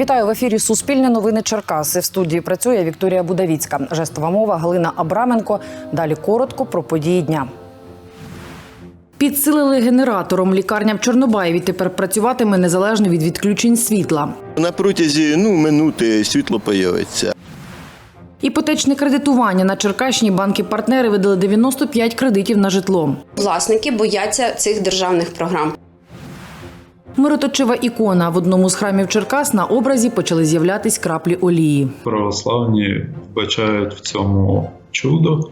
Вітаю в ефірі Суспільне новини Черкаси. В студії працює Вікторія Будавіцька. Жестова мова Галина Абраменко. Далі коротко про події дня. Підсилили генератором. Лікарня в Чорнобаєві тепер працюватиме незалежно від відключень світла. На протязі ну, минути світло появиться. Іпотечне кредитування на Черкащині банки-партнери видали 95 кредитів на житло. Власники бояться цих державних програм. Мироточива ікона в одному з храмів Черкас на образі почали з'являтись краплі олії. православні вбачають в цьому чудо.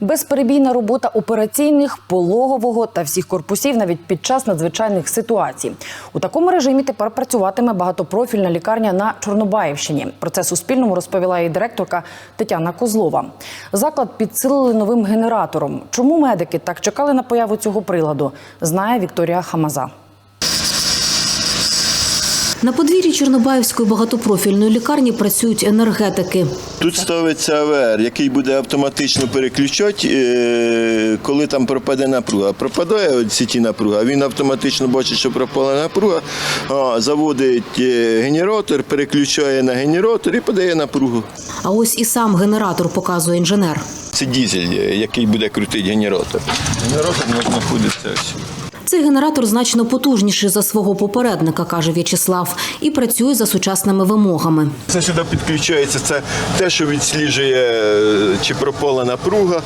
Безперебійна робота операційних, пологового та всіх корпусів навіть під час надзвичайних ситуацій. У такому режимі тепер працюватиме багатопрофільна лікарня на Чорнобаївщині. Про це Суспільному розповіла її директорка Тетяна Козлова. Заклад підсилили новим генератором. Чому медики так чекали на появу цього приладу? Знає Вікторія Хамаза. На подвір'ї Чорнобаївської багатопрофільної лікарні працюють енергетики. Тут ставиться АВР, який буде автоматично переключати, е, коли там пропаде напруга. Пропадає от сіті напруга, він автоматично бачить, що пропала напруга, а, заводить е, генератор, переключає на генератор і подає напругу. А ось і сам генератор показує інженер. Це дізель, е, який буде крутити генератор. Генератор знаходиться ось. Цей генератор значно потужніший за свого попередника, каже В'ячеслав, і працює за сучасними вимогами. Це сюди підключається. Це те, що відсліджує, е, чи пропала напруга.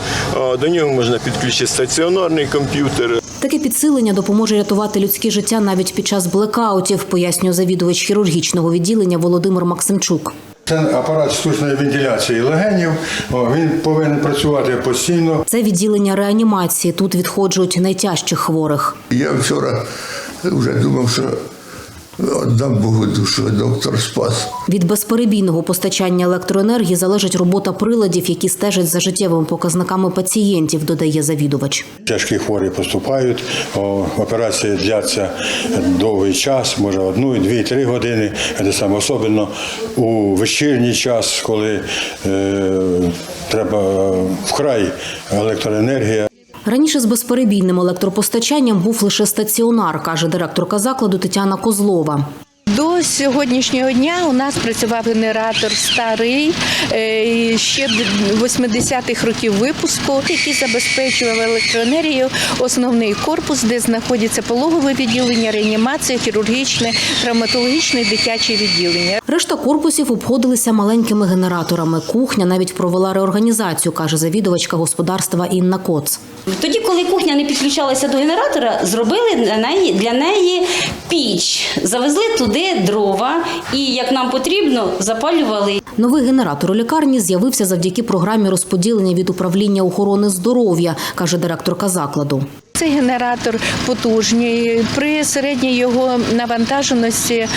До нього можна підключити стаціонарний комп'ютер. Таке підсилення допоможе рятувати людське життя навіть під час блекаутів, пояснює завідувач хірургічного відділення Володимир Максимчук. Це апарат штучної вентиляції легенів. Він повинен працювати постійно. Це відділення реанімації. Тут відходжують найтяжчих хворих. Я вчора вже думав, що віддам Богу душу, доктор спас. Від безперебійного постачання електроенергії залежить робота приладів, які стежать за життєвими показниками пацієнтів, додає завідувач. Тяжкі хворі поступають. Операції дляться довгий час, може одну, дві, три години. Це саме особливо у вечірній час, коли е, треба вкрай електроенергія. Раніше з безперебійним електропостачанням був лише стаціонар, каже директорка закладу Тетяна Козлова. До сьогоднішнього дня у нас працював генератор старий, е, ще 80-х років випуску, який забезпечував електроенергію основний корпус, де знаходиться пологове відділення, реанімація, хірургічне, травматологічне, дитяче відділення. Решта корпусів обходилися маленькими генераторами. Кухня навіть провела реорганізацію, каже завідувачка господарства Інна Коц. Тоді, коли кухня не підключалася до генератора, зробили для неї, для неї піч, завезли туди дрова і, як нам потрібно, запалювали. Новий генератор у лікарні з'явився завдяки програмі розподілення від управління охорони здоров'я, каже директорка закладу. Цей генератор потужний. При середній його навантаженості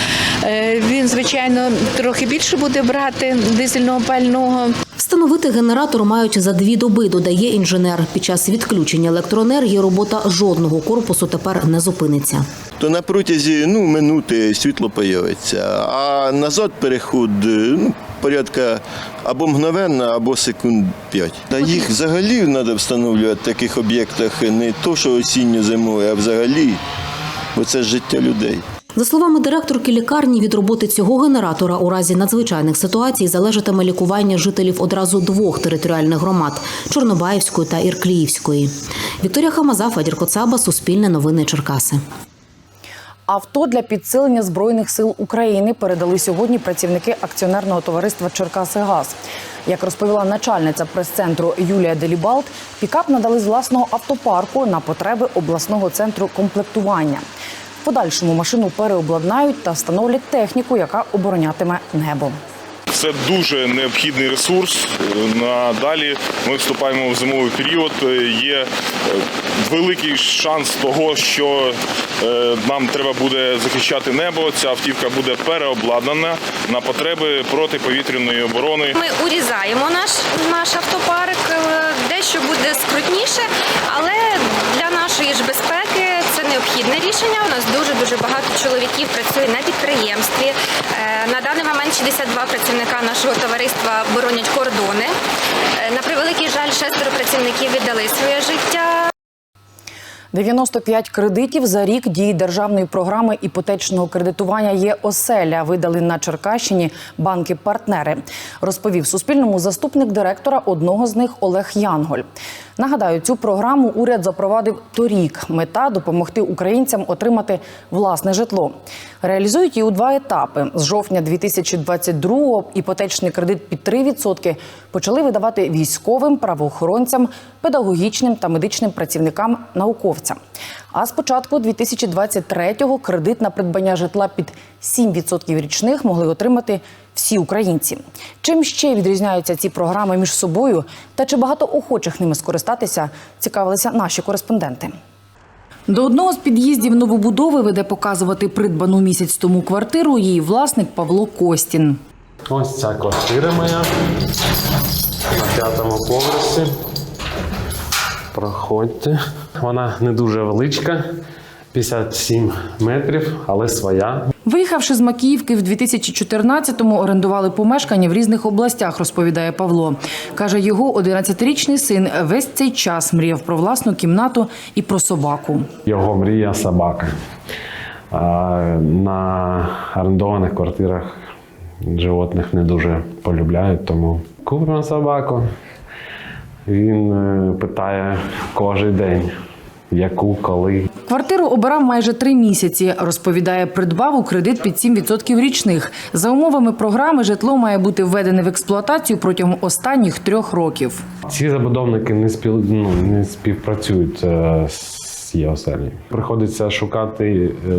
е, він, звичайно, трохи більше буде брати дизельного пального. Встановити генератор мають за дві доби, додає інженер. Під час відключення електроенергії робота жодного корпусу тепер не зупиниться. То на протязі ну, минути світло появиться, а назад переход е, ну, порядка або мгновенно, або секунд 5. Та їх взагалі треба встановлювати в таких об'єктах не то, що осінньо зимою, а взагалі, бо це ж життя людей. За словами директорки лікарні, від роботи цього генератора у разі надзвичайних ситуацій залежатиме лікування жителів одразу двох територіальних громад Чорнобаївської та Іркліївської. Вікторія Хамаза, Федір Коцаба, Суспільне новини Черкаси. Авто для підсилення збройних сил України передали сьогодні працівники акціонерного товариства Черкасигаз. Як розповіла начальниця прес-центру Юлія Делібалт, пікап надали з власного автопарку на потреби обласного центру комплектування. Подальшому машину переобладнають та встановлять техніку, яка оборонятиме небо. Це дуже необхідний ресурс. Надалі ми вступаємо в зимовий період. Є е, великий шанс того, що е, нам треба буде захищати небо. Ця автівка буде переобладнана на потреби протиповітряної оборони. Ми урізаємо наш наш автопарк, е, дещо буде скрутніше, але для нашої ж безпеки необхідне рішення. У нас дуже дуже багато чоловіків працює на підприємстві. Е, На даний момент 62 працівника нашого товариства боронять кордони. Е, На превеликий жаль, шестеро працівників віддали своє життя. 95 кредитів за рік дії державної програми іпотечного кредитування є оселя. Видали на Черкащині банки-партнери. Розповів Суспільному заступник директора одного з них Олег Янголь. Нагадаю, цю програму уряд запровадив торік. Мета допомогти українцям отримати власне житло. Реалізують її у два етапи. З жовтня 2022-го іпотечний кредит під 3% почали видавати військовим, правоохоронцям, педагогічним та медичним працівникам, науковцям. А з початку 2023-го кредит на придбання житла під 7% річних могли отримати всі українці. Чим ще відрізняються ці програми між собою та чи багато охочих ними скористатися, цікавилися наші кореспонденти. До одного з під'їздів новобудови веде показувати придбану місяць тому квартиру її власник Павло Костін. Ось ця квартира моя на п'ятому поверсі. Проходьте. Вона не дуже величка, 57 метрів, але своя. Виїхавши з Макіївки в 2014-му, орендували помешкання в різних областях, розповідає Павло. Каже, його 11-річний син весь цей час мріяв про власну кімнату і про собаку. Його мрія собака. На орендованих квартирах животних не дуже полюбляють, тому купимо собаку. Він е, питає кожен день, яку, коли. Квартиру обирав майже три місяці. Розповідає, придбав у кредит під 7% річних. За умовами програми житло має бути введене в експлуатацію протягом останніх трьох років. Ці забудовники не спів, ну, не співпрацюють е, з оселі. Приходиться шукати е,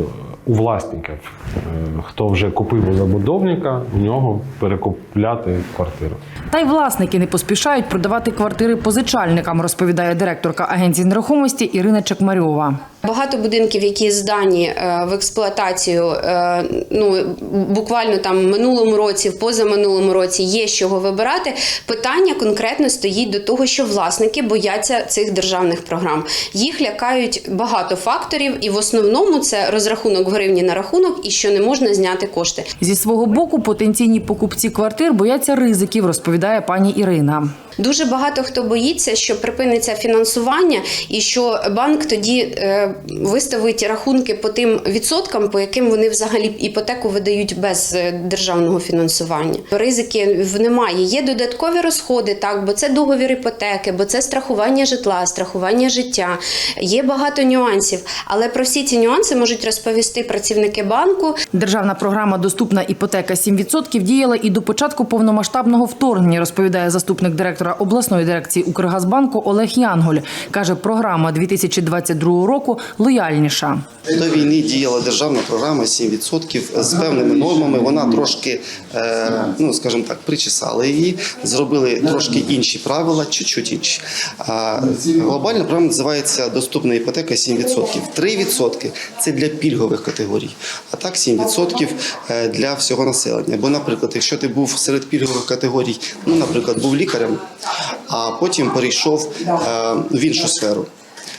у власників, е, хто вже купив у забудовника, у нього перекупляти квартиру. Та й власники не поспішають продавати квартири позичальникам, розповідає директорка агенції нерухомості Ірина Чекмарьова. Багато будинків, які здані е, в експлуатацію, е, ну буквально там в минулому році, в позаминулому році є з чого вибирати. Питання конкретно стоїть до того, що власники бояться цих державних програм. Їх лякають багато факторів, і в основному це розрахунок в гривні на рахунок і що не можна зняти кошти. Зі свого боку потенційні покупці квартир бояться ризиків, розповідає пані Ірина. Дуже багато хто боїться, що припиниться фінансування, і що банк тоді виставить рахунки по тим відсоткам, по яким вони взагалі іпотеку видають без е, державного фінансування. Ризиків немає. Є додаткові розходи, так, бо це договір іпотеки, бо це страхування житла, страхування життя. Є багато нюансів, але про всі ці нюанси можуть розповісти працівники банку. Державна програма Доступна іпотека 7% діяла і до початку повномасштабного вторгнення, розповідає заступник директора обласної дирекції Укргазбанку Олег Янголь. Каже, програма 2022 року лояльніша. До війни діяла державна програма 7% з певними нормами. Вона трошки, е, ну скажімо так, причесали її, зробили трошки інші правила, чуть-чуть інші. Глобальна програма називається Доступна іпотека 7%. 3% – це для пільгових категорій, а так 7% е, для всього населення. Бо, наприклад, якщо ти був серед пільгових категорій, ну, наприклад, був лікарем, а потім перейшов е, в іншу сферу.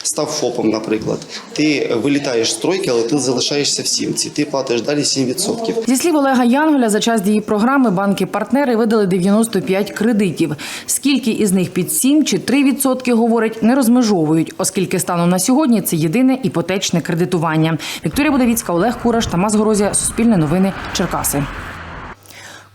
Став ФОПом, наприклад. Ти вилітаєш з тройки, але ти залишаєшся в сімці. Ти платиш далі 7%. Зі слів Олега Янголя, за час дії програми банки-партнери видали 95 кредитів. Скільки із них під 7 чи 3 відсотки, говорить, не розмежовують, оскільки станом на сьогодні це єдине іпотечне кредитування. Вікторія Будовіцька, Олег Кураш, Тамас Горозія, Суспільне новини, Черкаси.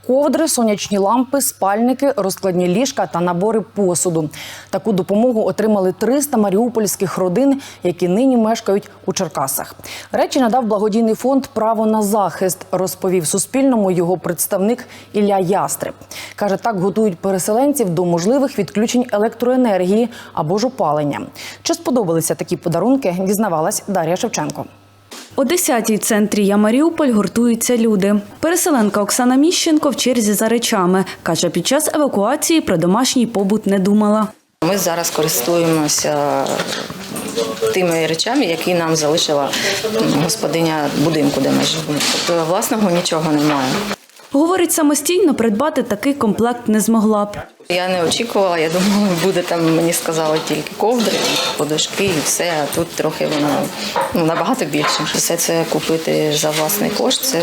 Ковдри, сонячні лампи, спальники, розкладні ліжка та набори посуду. Таку допомогу отримали 300 маріупольських родин, які нині мешкають у Черкасах. Речі надав благодійний фонд Право на захист, розповів Суспільному його представник Ілля Ястреб. Каже, так готують переселенців до можливих відключень електроенергії або ж опалення. Чи сподобалися такі подарунки? Дізнавалась Дар'я Шевченко. О 10-й центрі Я Маріуполь гуртуються люди. Переселенка Оксана Міщенко в черзі за речами. Каже, під час евакуації про домашній побут не думала. Ми зараз користуємося тими речами, які нам залишила господиня будинку, де ми живемо. Тобто власного нічого немає. Говорить, самостійно придбати такий комплект не змогла б. Я не очікувала, я думала, буде там, мені сказали тільки ковдри, подушки і все, а тут трохи воно ну, набагато більше. Все це купити за власний кошт це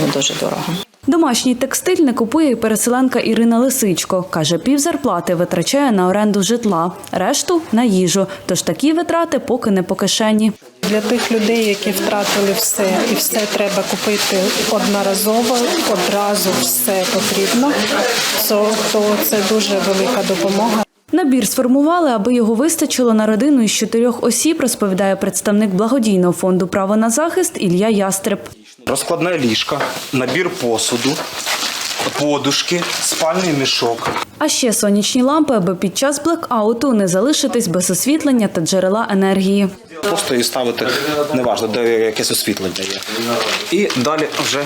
ну, дуже дорого. Домашній текстиль не купує і переселенка Ірина Лисичко. Каже, пів зарплати витрачає на оренду житла, решту на їжу. Тож такі витрати поки не по кишені. Для тих людей, які втратили все, і все треба купити одноразово, одразу все потрібно, то, це дуже велика допомога. Набір сформували, аби його вистачило на родину із чотирьох осіб, розповідає представник благодійного фонду Право на захист Ілля Ястреб. Розкладна ліжка, набір посуду, подушки, спальний мішок. А ще сонячні лампи, аби під час блекауту не залишитись без освітлення та джерела енергії. Просто її ставити неважно, де якесь освітлення є. І далі вже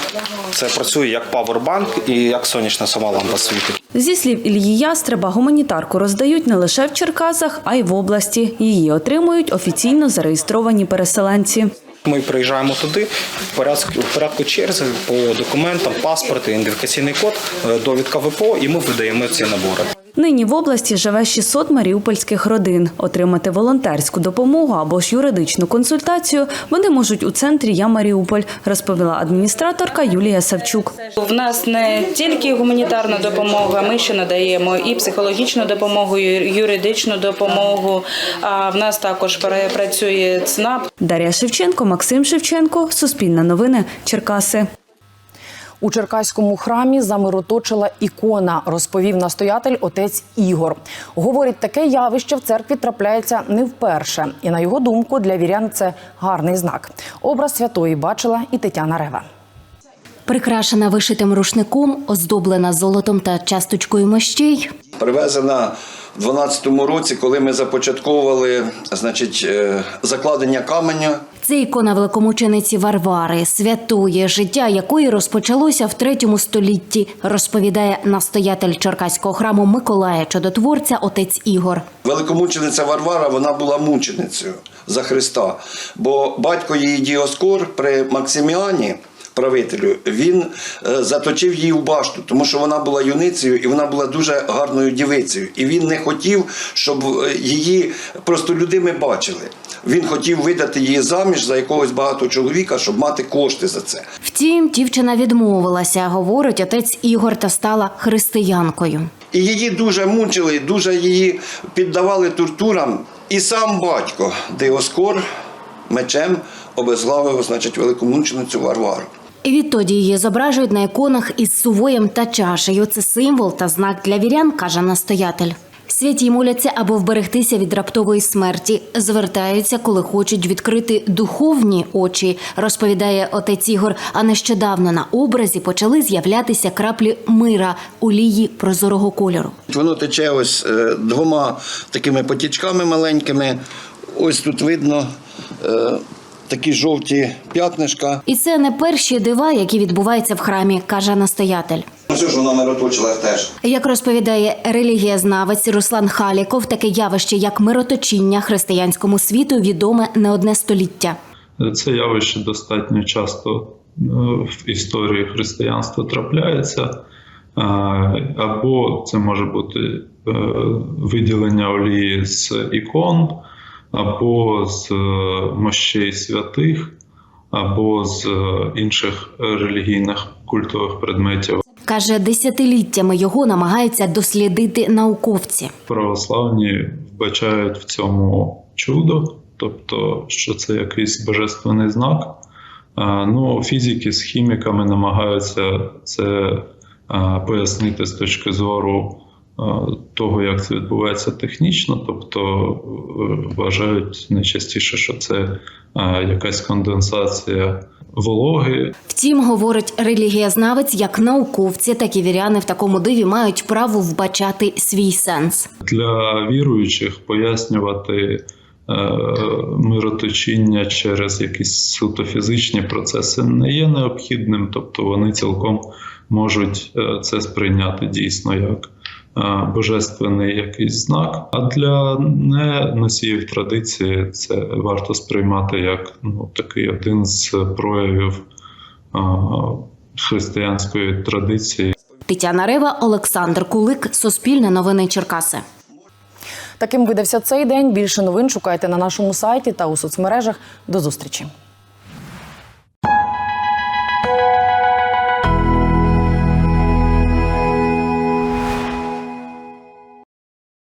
це працює як павербанк і як сонячна сама лампа світить. Зі слів Ільї Ястреба, гуманітарку роздають не лише в Черкасах, а й в області. Її отримують офіційно зареєстровані переселенці. Ми приїжджаємо туди в порядку, в порядку черзи по документам, паспорт, ідентифікаційний код, е, довідка ВПО, і ми видаємо ці набори. Нині в області живе 600 маріупольських родин. Отримати волонтерську допомогу або ж юридичну консультацію вони можуть у центрі Я Маріуполь, розповіла адміністраторка Юлія Савчук. В нас не тільки гуманітарна допомога, ми ще надаємо і психологічну допомогу, і юридичну допомогу. А в нас також пра- працює ЦНАП. Дар'я Шевченко, Максим Шевченко, Суспільне новини, Черкаси. У Черкаському храмі замироточила ікона, розповів настоятель отець Ігор. Говорить, таке явище в церкві трапляється не вперше, і на його думку, для вірян це гарний знак. Образ святої бачила і Тетяна Рева. Прикрашена вишитим рушником, оздоблена золотом та часточкою мощей. Привезена в 12-му році, коли ми започатковували значить, е, закладення каменя. Це ікона великомучениці Варвари, святує життя якої розпочалося в третьому столітті, розповідає настоятель Черкаського храму Миколая Чудотворця отець Ігор. Великомучениця Варвара вона була мученицею за Христа. Бо батько її Діоскор при Максиміані. Правителю він е, заточив її в башту, тому що вона була юницею і вона була дуже гарною дівицею. І він не хотів, щоб е, її просто людьми бачили. Він хотів видати її заміж за якогось багатого чоловіка, щоб мати кошти за це. Втім, дівчина відмовилася, говорить отець Ігор, та стала християнкою. І її дуже мучили, дуже її піддавали тортурам. І сам батько Диоскор мечем обезглавив, значить, великомученицю Варвару. І відтоді її зображують на іконах із сувоєм та чашею. Це символ та знак для вірян, каже настоятель. Святі моляться або вберегтися від раптової смерті. Звертаються, коли хочуть відкрити духовні очі, розповідає отець Ігор. А нещодавно на образі почали з'являтися краплі мира олії прозорого кольору. Воно тече ось е, двома такими потічками маленькими. Ось тут видно е, такі жовті п'ятнишка. І це не перші дива, які відбуваються в храмі, каже настоятель. Ну що ж вона мироточила теж. Як розповідає релігієзнавець Руслан Халіков, таке явище, як мироточіння християнському світу, відоме не одне століття. Це явище достатньо часто е, в історії християнства трапляється, Е, або це може бути е, виділення олії з ікон, або з е, мощей святих, або з е, інших релігійних культових предметів. Каже, десятиліттями його намагаються дослідити науковці. Православні вбачають в цьому чудо, тобто, що це якийсь божественний знак. А, Ну, фізики з хіміками намагаються це пояснити з точки зору того, як це відбувається технічно, тобто е, вважають найчастіше, що це якась конденсація вологи Втім, говорить релігієзнавець, як науковці, так і віряни в такому диві мають право вбачати свій сенс. для віруючих пояснювати е, мироточіння через якісь суто фізичні процеси не є необхідним, тобто вони цілком можуть е, це сприйняти дійсно як е, божественний якийсь знак. А для не носіїв традиції це варто сприймати як ну, такий один з проявів християнської традиції. Тетяна Рева, Олександр Кулик, Суспільне новини Черкаси. Таким видався цей день. Більше новин шукайте на нашому сайті та у соцмережах. До зустрічі.